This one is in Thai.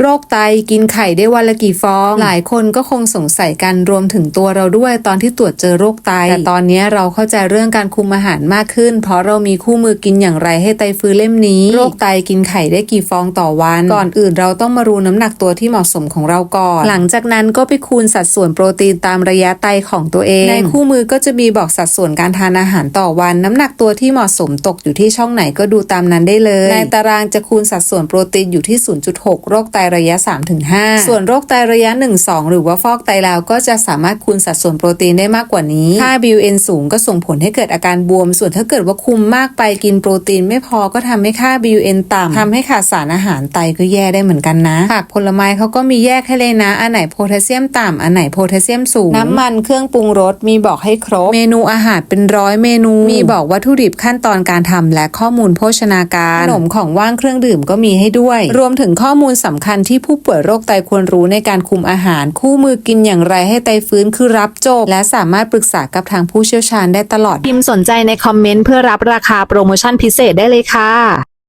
โรคไตกินไข่ได้วันละกี่ฟอง หลายคนก็คงสงสัยกันรวมถึงตัวเราด้วยตอนที่ตรวจเจอโรคไต แต่ตอนนี้เราเข้าใจเรื่องการคุมอาหารมากขึ้น เพราะเรามีคู่มือกินอย่างไรให้ไตฟื้นเล่มนี้ โรคไตกินไข่ได้กี่ฟองต่อวัน ก่อนอื่นเราต้องมารู้น้ำหนักตัวที่เหมาะสมของเราก่อน หลังจากนั้นก็ไปคูณสัดส่วนโปรตีนตามระยะไตของตัวเอง ในคู่มือก็จะมีบอกสัดส่วนการทานอาหารต่อวัน น้ำหนักตัวที่เหมาะสมตกอยู่ที่ช่องไหนก็ดูตามนั้นได้เลย ในตารางจะคูณสัดส่วนโปรตีนอยู่ที่ 0.6 โรคไตระยะ 3-5 ส่วนโรคไตระยะ 1-2 หรือว่าฟอกไตแล้วก็จะสามารถคูณสัดส่วนโปรตีนได้มากกว่านี้ ค่า BUN สูงก็ส่งผลให้เกิดอาการบวม ส่วนถ้าเกิดว่าคุมมากไปกินโปรตีนไม่พอก็ทำให้ค่า BUN ต่ำทำให้ขาดสารอาหารไตก็แย่ได้เหมือนกันนะผักผลไม้เขาก็มีแยกให้เลยนะ อันไหนโพแทสเซียมต่ำอันไหนโพแทสเซียมสูง น้ำมันเครื่องปรุงรสมีบอกให้ครบ เมนูอาหารเป็นร้อยเมนู มีบอกวัตถุดิบขั้นตอนการทำและข้อมูลโภชนาการขนมของว่างเครื่องดื่มก็มีให้ด้วย รวมถึงข้อมูลสำคัญที่ผู้ป่วยโรคไตควรรู้ในการคุมอาหาร คู่มือกินอย่างไรให้ไตฟื้นคือรับโจบและสามารถปรึกษากับทางผู้เชี่ยวชาญได้ตลอดพิมพ์สนใจในคอมเมนต์เพื่อรับราคาโปรโมชั่นพิเศษได้เลยค่ะ